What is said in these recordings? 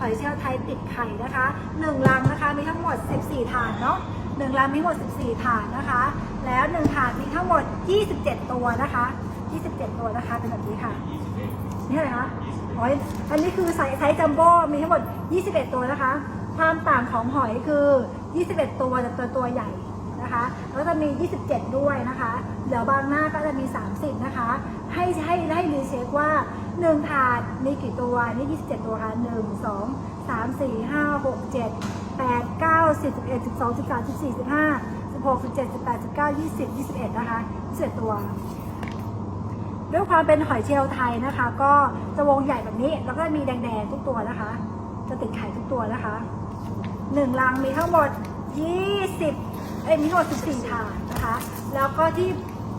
หอยเชลล์ไทยติดไข่นะคะ1ลังนะคะมีทั้งหมด 14 ถาดเนาะหนึ่งลังมีทั้งหมด 14 ถาดนะคะ แล้ว1ถาดมีทั้งหมด 27 ตัวนะคะ 27 ตัวนะคะเป็นแบบนี้ค่ะนี่อะไรคะหอยอันนี้คือไซส์ไซส์จัมโบ้มีทั้งหมด 21 ตัวนะคะ ความต่างของหอยคือ 21 ตัวแต่ตัวตัวใหญ่นะคะแล้วจะมี 27 ด้วยนะคะ เดี๋ยวบางหน้าก็จะมี 30 นะคะ ให้ให้ให้รีเช็คว่า 1 ถาดมีกี่ตัว นี่ 27 ตัวค่ะ 1 2 สี่ห้าหกเจ็ดแปดเก้าสิบสิบเอ็ดสิบสองสิบสามสิบสี่สิบห้าสิบหกสิบเจ็ดสิบแปดสิบเก้ายี่สิบยี่สิบเอ็ดนะคะเสียตัว ด้วยความเป็นหอยเชลไทยนะคะ ก็จะวงใหญ่แบบนี้ แล้วก็มีแดงๆทุกตัวนะคะ จะติดไข่ทุกตัวนะคะหนึ่งลังมีทั้งหมดยี่สิบเอ้ยมีทั้งหมดสิบสี่ถานนะคะ แล้วก็ที่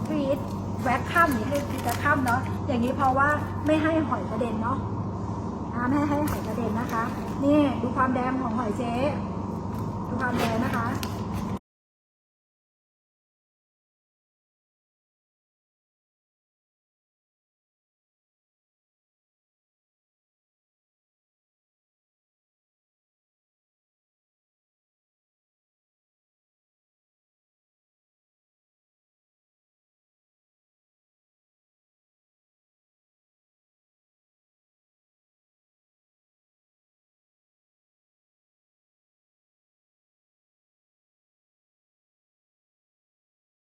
ฟีดแวคคัมนี่ให้ฟีดแวคคัมเนาะอย่างนี้เพราะว่าไม่ให้หอยกระเด็นเนาะ อ่าไม่ให้หอยกระเด็นนะคะ นี่ดูความแดงของหอยเจ๊ ดูความแดงนะคะ